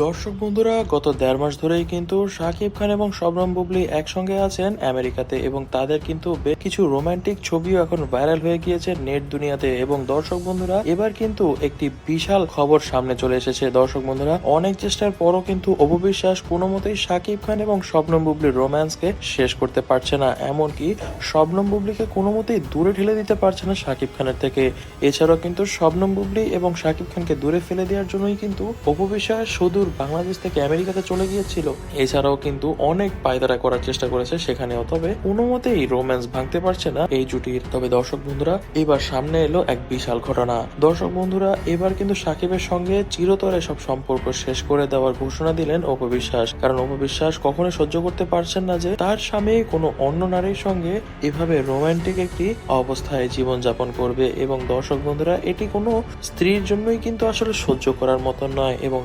দর্শক বন্ধুরা, গত দেড় মাস ধরেই কিন্তু শাকিব খান এবং শবনম বুবলি একসঙ্গে আছেন আমেরিকাতে এবং তাদের কিন্তু বেশ কিছু রোমান্টিক ছবিও এখন ভাইরাল হয়ে গিয়েছে নেট দুনিয়াতে। এবং দর্শক বন্ধুরা, এবার কিন্তু একটি বিশাল খবর সামনে চলে এসেছে। দর্শক বন্ধুরা, অনেক চেষ্টার পরও কিন্তু অপবিশ্বাস কোনো মতেই শাকিব খান এবং শবনম বুবলির রোম্যান্সকে শেষ করতে পারছে না। এমনকি শবনম বুবলিকে কোনো মতেই দূরে ঠেলে দিতে পারছে না শাকিব খানের থেকে। এছাড়াও কিন্তু শবনম বুবলি এবং শাকিব খানকে দূরে ফেলে দেওয়ার জন্যই কিন্তু অপবিশ্বাস সুদূর বাংলাদেশ থেকে আমেরিকাতে চলে গিয়েছিল। এছাড়াও কিন্তু অনেক পায়দারা করার চেষ্টা করেছে সেখানেও, তবে কোনো মতেই রোম্যান্স ভাঙতে পারছে না এই জুটির। তবে দর্শক বন্ধুরা, এবার সামনে এলো এক বিশাল ঘটনা। দর্শক বন্ধুরা, এবার কিন্তু সাকিবের সঙ্গে চিরতরে সব সম্পর্ক শেষ করে দেওয়ার ঘোষণা দিলেন অপবিশ্বাস কারণ অপবিশ্বাস কখনোই সহ্য করতে পারছেন না যে, তার স্বামী কোনো অন্য নারীর সঙ্গে এভাবে রোমান্টিক একটি অবস্থায় জীবনযাপন করবে। এবং দর্শক বন্ধুরা, এটি কোনো স্ত্রীর জন্যই কিন্তু আসলে সহ্য করার মতন নয়। এবং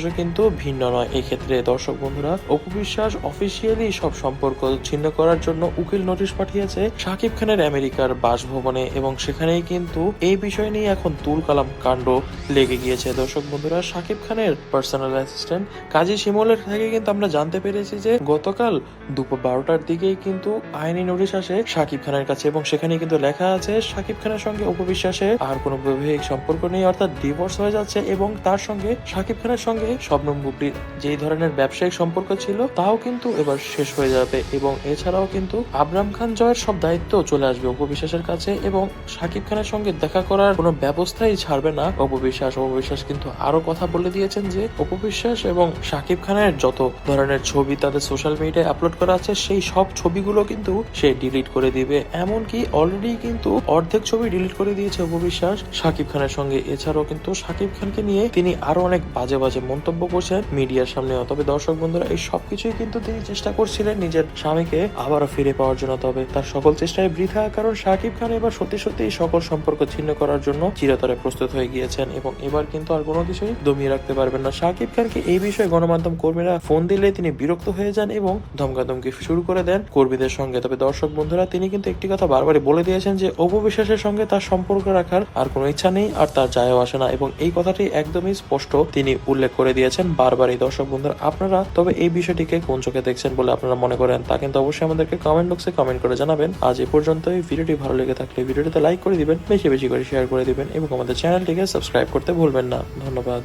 অপবিশ্বাসও কিন্তু ভিন্ন নয়। এই ক্ষেত্রে দর্শক বন্ধুরা অপবিশ্বাস অফিসিয়ালি সব সম্পর্ক ছিন্ন করার জন্য উকিল নোটিশ পাঠিয়েছে শাকিব খানের আমেরিকার বাসভবনে এবং সেখানেই কিন্তু এই বিষয় নিয়ে এখন তুল কালাম কাণ্ড লেগে গিয়েছে। দর্শক বন্ধুরা শাকিব খানের পার্সোনাল অ্যাসিস্ট্যান্ট কাজী শিমলের থেকে কিন্তু আমরা জানতে পেরেছি যে গতকাল দুপুর বারোটার দিকেই কিন্তু আইনি নোটিশ আসে শাকিব খানের কাছে এবং সেখানে কিন্তু লেখা আছে শাকিব খানের সঙ্গে উপবিশ্বাসে আর কোনো বৈবাহিক সম্পর্ক নেই, অর্থাৎ ডিভোর্স হয়ে যাচ্ছে এবং তার সঙ্গে শাকিব খানের সঙ্গে শবনম বুবলির যেই ধরনের ব্যবসায়িক সম্পর্ক ছিল, তাও কিন্তু এবার শেষ হয়ে যাবে এবং এছাড়াও কিন্তু আবরাম খান জয়ের সব দায়িত্ব চলে আসবে উপবিশ্বাসের কাছে এবং শাকিব খানের সঙ্গে দেখা করার কোনো ব্যবস্থাই ছাড়বে না অপবিশ্বাস অপবিশ্বাস কিন্তু আরও কথা বলে দিয়েছেন যে অপবিশ্বাস এবং শাকিব খানের যত ধরনের ছবি তাদের সোশ্যাল মিডিয়ায় আপলোড করা আছে, সেই সব ছবিগুলো কিন্তু সে ডিলিট করে দিবে। এমনকি অলরেডি কিন্তু অর্ধেক ছবি ডিলিট করে দিয়েছে অপবিশ্বাস শাকিব খানের সঙ্গে। এছাড়াও কিন্তু শাকিব খানকে নিয়ে তিনি আরও অনেক বাজে বাজে মন্তব্য করছেন মিডিয়ার সামনে। তবে দর্শক বন্ধুরা, এই সবকিছুই কিন্তু তিনি চেষ্টা করছিলেন নিজের স্বামীকে আবারও ফিরে পাওয়ার জন্য। তবে তার সকল চেষ্টায় বৃথা, কারণ শাকিব খান এবার সত্যি সত্যি এই সকল সম্পর্ক ছিন্ন করার জন্য চিরতরে প্রস্তুত হয়ে গিয়েছেন এবং এবার কিন্তু আর কোনো কিছুই দমিয়ে রাখতে পারবেন না। শাকিব খানকে এই বিষয়ে গণমাধ্যম কর্মীরা ফোন দিলে তিনি বিরক্ত হয়ে যান এবং ধমকাধমকি শুরু করে দেন কর্মীদের সঙ্গে। তবে দর্শক বন্ধুরা, তিনি কিন্তু একটি কথা বারবারই বলে দিয়েছেন যে, অপবিশ্বাসের সঙ্গে তার সম্পর্ক রাখার আর কোনো ইচ্ছা নেই আর তার যায়ও আসে না এবং এই কথাটি একদমই স্পষ্ট তিনি উল্লেখ করে দিয়েছেন বারবার এই দর্শক বন্ধুরা, আপনারা তবে এই বিষয়টিকে কোন চোখে দেখছেন বলে আপনারা মনে করেন তা কিন্তু অবশ্যই আমাদেরকে কমেন্ট বক্সে কমেন্ট করে জানাবেন। আজ এ পর্যন্ত এই ভিডিওটি ভালো লেগে থাকলে ভিডিওটিতে লাইক করে দিবেন, বেশি বেশি করে শেয়ার করে দিবেন এবং আমাদের চ্যানেলটিকে সাবস্ক্রাইব করতে ভুলবেন না। ধন্যবাদ।